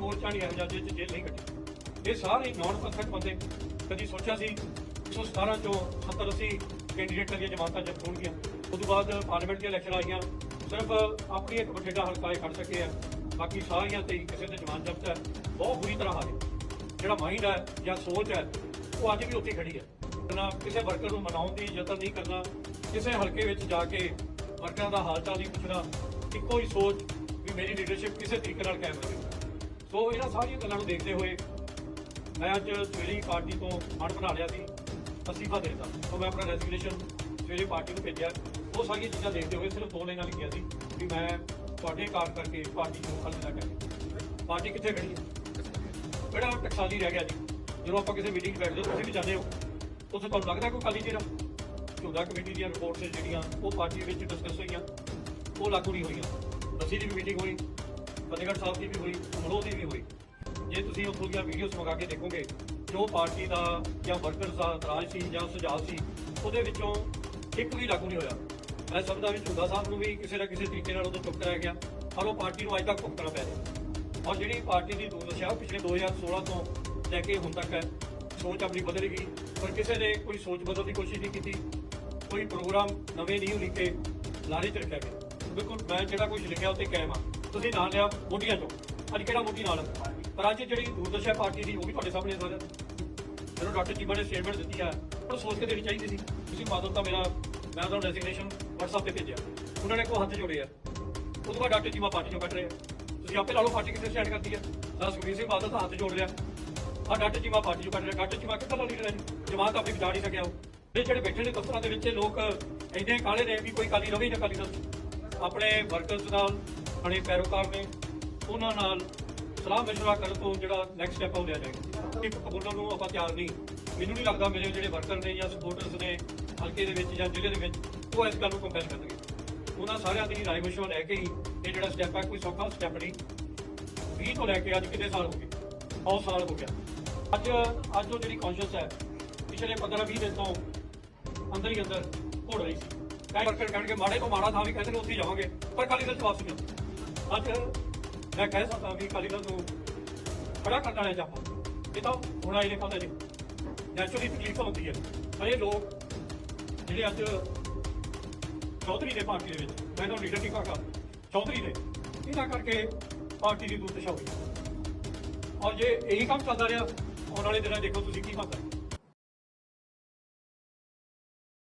ਮੋਰਚਾ ਨਹੀਂ ਇਹੋ ਜਿਹਾ ਜਿਹਦੇ ਚ ਜੇਲ੍ਹ ਨਹੀਂ ਕੱਟੀ ਇਹ ਸਾਰੇ ਨਾਨ ਪਰਫੈਕਟ ਬੰਦੇ ਕਦੀ ਸੋਚਿਆ ਸੀ 117 ਚੋਂ 70 80 ਕੈਂਡੀਡੇਟਾਂ ਦੀਆਂ ਜਮਾਤਾਂ ਜਦ ਹੋਣਗੀਆਂ। ਉਸ ਤੋਂ ਬਾਅਦ ਪਾਰਲੀਮੈਂਟ ਦੀਆਂ ਇਲੈਕਸ਼ਨ ਆਈਆਂ। ਸਿਰਫ ਆਪਣੀ ਇੱਕ ਬਠਿੰਡਾ ਹਲਕਾ ਹੀ ਖੜ ਸਕੇ ਆ ਬਾਕੀ ਸਾਰੀਆਂ ਤੇ ਕਿਸੇ ਤੇ ਜਮਾਨ ਜ਼ਬਤ ਹੈ। ਬਹੁਤ ਬੁਰੀ ਤਰ੍ਹਾਂ ਹਾਰੇ ਜਿਹੜਾ ਮਾਈਂਡ ਹੈ ਜਾਂ ਸੋਚ ਹੈ, ਉਹ ਅੱਜ ਵੀ ਉੱਥੇ ਖੜੀ ਹੈ। ਨਾ ਕਿਸੇ ਵਰਕਰ ਨੂੰ ਮਨਾਉਣ ਦੀ ਯਤਨ ਨਹੀਂ ਕਰਨਾ। ਕਿਸੇ ਹਲਕੇ ਵਿੱਚ ਜਾ ਕੇ ਵਰਕਰਾਂ ਦਾ ਹਾਲ ਚਾਲ ਨਹੀਂ ਪੁੱਛਣਾ। ਇੱਕੋ ਹੀ ਸੋਚ ਵੀ ਮੇਰੀ ਲੀਡਰਸ਼ਿਪ ਕਿਸੇ ਤਰੀਕੇ ਨਾਲ ਕਾਇਮ ਰਹੇ ਸੋ ਇਹਨਾਂ ਸਾਰੀਆਂ ਗੱਲਾਂ ਨੂੰ ਦੇਖਦੇ ਹੋਏ ਮੈਂ ਅੱਜ ਸਵੇਰੇ ਪਾਰਟੀ ਤੋਂ ਮਨ ਬਣਾ ਲਿਆ ਸੀ, ਅਸਤੀਫਾ ਦੇ ਸੋ ਮੈਂ ਆਪਣਾ ਰੈਜ਼ਿਗਨੇਸ਼ਨ ਸਵੇਰੇ ਪਾਰਟੀ ਨੂੰ ਭੇਜਿਆ। ਉਹ ਸਾਰੀਆਂ ਚੀਜ਼ਾਂ ਦੇਖਦੇ ਹੋਏ ਸਿਰਫ ਦੋ ਲਾਈਨਾਂ ਲਿਖੀਆਂ ਸੀ ਕਿ ਮੈਂ ਤੁਹਾਡੇ ਕਾਰ ਕਰਕੇ ਪਾਰਟੀ ਨੂੰ ਅਲੱਗ ਕਰਕੇ ਪਾਰਟੀ ਕਿੱਥੇ ਖੜੀ ਹੈ? ਕਿਹੜਾ ਟਕਸਾਲੀ ਰਹਿ ਗਿਆ ਜੀ। ਜਦੋਂ ਆਪਾਂ ਕਿਸੇ ਮੀਟਿੰਗ 'ਚ ਬੈਠਦੇ ਹੋ, ਤੁਸੀਂ ਵੀ ਜਾਂਦੇ ਹੋ। ਉੱਥੇ ਤੁਹਾਨੂੰ ਲੱਗਦਾ ਕੋਈ ਕਾਲੀ ਜਿਹੜਾ ਝੁੰਦਾ ਕਮੇਟੀ ਦੀਆਂ ਰਿਪੋਰਟਸ ਜਿਹੜੀਆਂ ਉਹ ਪਾਰਟੀ ਵਿੱਚ ਡਿਸਕਸ ਹੋਈਆਂ, ਉਹ ਲਾਗੂ ਨਹੀਂ ਹੋਈਆਂ। ਦਸੀ ਦੀ ਵੀ ਮੀਟਿੰਗ ਹੋਈ। ਫਤਿਹਗੜ੍ਹ ਸਾਹਿਬ ਦੀ ਵੀ ਹੋਈ ਅਮਰੋਹ ਦੀ ਵੀ ਹੋਈ। ਜੇ ਤੁਸੀਂ ਉੱਥੋਂ ਦੀਆਂ ਵੀਡੀਓਜ਼ ਮੰਗਾ ਕੇ ਦੇਖੋਗੇ, ਜੋ ਪਾਰਟੀ ਦਾ ਜਾਂ ਵਰਕਰਸ ਦਾ ਇਤਰਾਜ਼ ਸੀ ਜਾਂ ਸੁਝਾਅ ਸੀ, ਉਹਦੇ ਵਿੱਚੋਂ ਇੱਕ ਵੀ ਲਾਗੂ ਨਹੀਂ ਹੋਇਆ। ਮੈਂ ਸਮਝਦਾ ਵੀ ਝੁੰਦਾ ਸਾਹਿਬ ਨੂੰ ਵੀ ਕਿਸੇ ਨਾ ਕਿਸੇ ਤਰੀਕੇ ਨਾਲ ਉਦੋਂ ਚੁੱਪ ਕਰਾਇਆ ਗਿਆ। ਔਰ ਉਹ ਪਾਰਟੀ ਨੂੰ ਅੱਜ ਤੱਕ ਭੁਗਤਣਾ ਪੈ ਰਿਹਾ। ਔਰ ਜਿਹੜੀ ਪਾਰਟੀ ਦੀ ਦੂਰਦਸ਼ਾ ਉਹ ਪਿਛਲੇ 2016 ਤੋਂ ਲੈ ਕੇ ਹੁਣ ਤੱਕ ਹੈ, ਸੋਚ ਆਪਣੀ ਬਦਲ ਗਈ ਪਰ ਕਿਸੇ ਨੇ ਕੋਈ ਸੋਚ ਬਦਲਣ ਦੀ ਕੋਸ਼ਿਸ਼ ਨਹੀਂ ਕੀਤੀ। ਕੋਈ ਪ੍ਰੋਗਰਾਮ ਨਵੇਂ ਨਹੀਂ ਲਿਖੇ ਲਾਰੇ ਚ ਰੱਖਿਆ ਗਿਆ। ਬਿਲਕੁਲ, ਮੈਂ ਜਿਹੜਾ ਕੁਝ ਲਿਖਿਆ ਉਹ 'ਤੇ ਕਾਇਮ ਆ। ਤੁਸੀਂ ਨਾਂ ਲਿਆ, ਮੋਢੀਆਂ ਚੋਂ। ਅੱਜ ਕਿਹੜਾ ਮੋਢੀ ਨਾਲ? ਹੈ? ਪਰ ਅੱਜ ਜਿਹੜੀ ਦੂਰਦਰਸ਼ਾ ਪਾਰਟੀ ਦੀ, ਉਹ ਵੀ ਤੁਹਾਡੇ ਸਾਹਮਣੇ ਸਾਰਿਆਂ ਜਦੋਂ ਡਾਕਟਰ ਚੀਮਾ ਨੇ ਸਟੇਟਮੈਂਟ ਦਿੱਤੀ ਹੈ। ਉਹ ਸੋਚ ਕੇ ਦੇਣੀ ਚਾਹੀਦੀ ਸੀ। ਤੁਸੀਂ ਬਾਦਲ ਤਾਂ ਮੇਰਾ, ਮੈਂ ਤੁਹਾਨੂੰ ਰੈਜ਼ਿਗਨੇਸ਼ਨ WhatsApp ਤੇ ਭੇਜਿਆ। ਉਹਨਾਂ ਨੇ ਕੋ ਹੱਥ ਜੋੜੇ ਆ। ਉਹ ਤੋਂ ਬਾਅਦ ਡਾਕਟਰ ਚੀਮਾ ਪਾਰਟੀ ਚੋਂ ਕੱਢ ਰਹੇ ਆ। ਤੁਸੀਂ ਆਪੇ ਲਾ ਲਓ ਪਾਰਟੀ ਕਿੱਥੇ ਸਟੈਂਡ ਕਰਦੀ ਹੈ। ਤਾਂ ਸੁਖਬੀਰ ਸਿੰਘ ਬਾਦਲ ਦਾ ਹੱਥ ਜੋੜ ਰਿਹਾ ਆ ਡਾਕਟਰ ਚੀਮਾ ਪਾਰਟੀ ਚੋਂ ਕੱਢ ਰਿਹਾ। ਡਾਕਟਰ ਚੀਮਾ ਕਿੱਥੇ ਦਾ ਲੀਡਰ ਹੈ ਜਮਾਤ ਆਪਣੀ ਬਚਾ ਨਹੀਂ ਸਕਿਆ ਉਹ। ਇਹ ਜਿਹੜੇ ਬੈਠੇ ਨੇ ਦਫ਼ਤਰਾਂ ਦੇ ਵਿੱਚ, ਲੋਕ ਇੰਨੇ ਕਾਲੇ ਨੇ ਵੀ ਕੋਈ ਕਾਲੀ ਰਵੇ ਨਾ ਕਾਲੀ ਦਲ। ਆਪਣੇ ਵਰਕਰਸ ਨਾਲ ਆਪਣੇ ਪੈਰੋਕਾਰ ਨੇ ਉਹਨਾਂ ਨਾਲ ਸਲਾਹ ਮਸ਼ਵਰਾ ਕਰਨ ਤੋਂ ਜਿਹੜਾ ਨੈਕਸਟ ਸਟੈਪ ਉਹ ਲਿਆ ਜਾਏਗਾ। ਇੱਕ ਕਬੂਲਣ ਨੂੰ ਆਪਾਂ ਤਿਆਰ ਨਹੀਂ। ਮੈਨੂੰ ਨਹੀਂ ਲੱਗਦਾ ਮੇਰੇ ਜਿਹੜੇ ਵਰਕਰ ਨੇ ਜਾਂ ਸਪੋਰਟਰਸ ਨੇ ਹਲਕੇ ਦੇ ਵਿੱਚ ਜਾਂ ਜ਼ਿਲ੍ਹੇ ਦੇ ਵਿੱਚ, ਉਹ ਇਸ ਗੱਲ ਨੂੰ ਕੰਪੈਲ ਕਰਨਗੇ। ਉਹਨਾਂ ਸਾਰਿਆਂ ਦੀ ਰਾਏ ਮਸ਼ਵਰਾ ਲੈ ਕੇ ਹੀ ਇਹ ਜਿਹੜਾ ਸਟੈਪ ਹੈ ਕੋਈ ਸੌਖਾ ਸਟੈਪ ਨਹੀਂ। 20 ਤੋਂ ਲੈ ਕੇ ਅੱਜ ਕਿੰਨੇ ਸਾਲ ਹੋ ਗਏ? ਬਹੁਤ ਸਾਲ ਹੋ ਗਿਆ। ਅੱਜ ਅੱਜ ਉਹ ਜਿਹੜੀ ਕੌਨਸ਼ੀਅਸ ਹੈ, ਪਿਛਲੇ 15 20 ਦਿਨ ਤੋਂ ਅੰਦਰ ਹੀ ਅੰਦਰ ਘੋੜ ਰਹੀ ਸੀ। ਕਈ ਵਰਕਰ ਕਹਿਣਗੇ, ਮਾੜੇ ਤੋਂ ਮਾੜਾ ਥਾਂ ਵੀ ਕਹਿੰਦੇ ਨੇ, ਉੱਥੇ ਹੀ ਜਾਵਾਂਗੇ, ਪਰ ਕਾਲੀ ਦਲ ਚ ਵਾਪਸ ਨਹੀਂ ਆਉਂਦੇ। ਅੱਜ ਮੈਂ ਕਹਿ ਸਕਦਾ ਵੀ ਅਕਾਲੀ ਦਲ ਨੂੰ ਖੜਾ ਕਰਨ ਵਾਲੇ ਚਾਹਾਂ ਇਹ ਤਾਂ ਹੁਣ ਆਈ ਨੇ ਜੀ ਨੈਚੁਰਲੀ ਤਕਲੀਫ ਹੁੰਦੀ ਹੈ। ਪਰ ਇਹ ਲੋਕ ਜਿਹੜੇ ਅੱਜ ਚੌਧਰੀ ਦੇ ਪਾਰਟੀ ਦੇ ਵਿੱਚ, ਮੈਂ ਤਾਂ ਲੀਡਰ ਨਹੀਂ ਕਹਾਂਗਾ ਚੌਧਰੀ ਦੇ। ਇਹਨਾਂ ਕਰਕੇ ਪਾਰਟੀ ਦੀ ਦੁਰਦਸ਼ਾ ਹੋਈ ਔਰ ਜੇ ਇਹੀ ਕੰਮ ਚੱਲਦਾ ਰਿਹਾ, ਆਉਣ ਵਾਲੇ ਦਿਨਾਂ ਦੇਖੋ ਤੁਸੀਂ ਕੀ ਬਣਦਾ।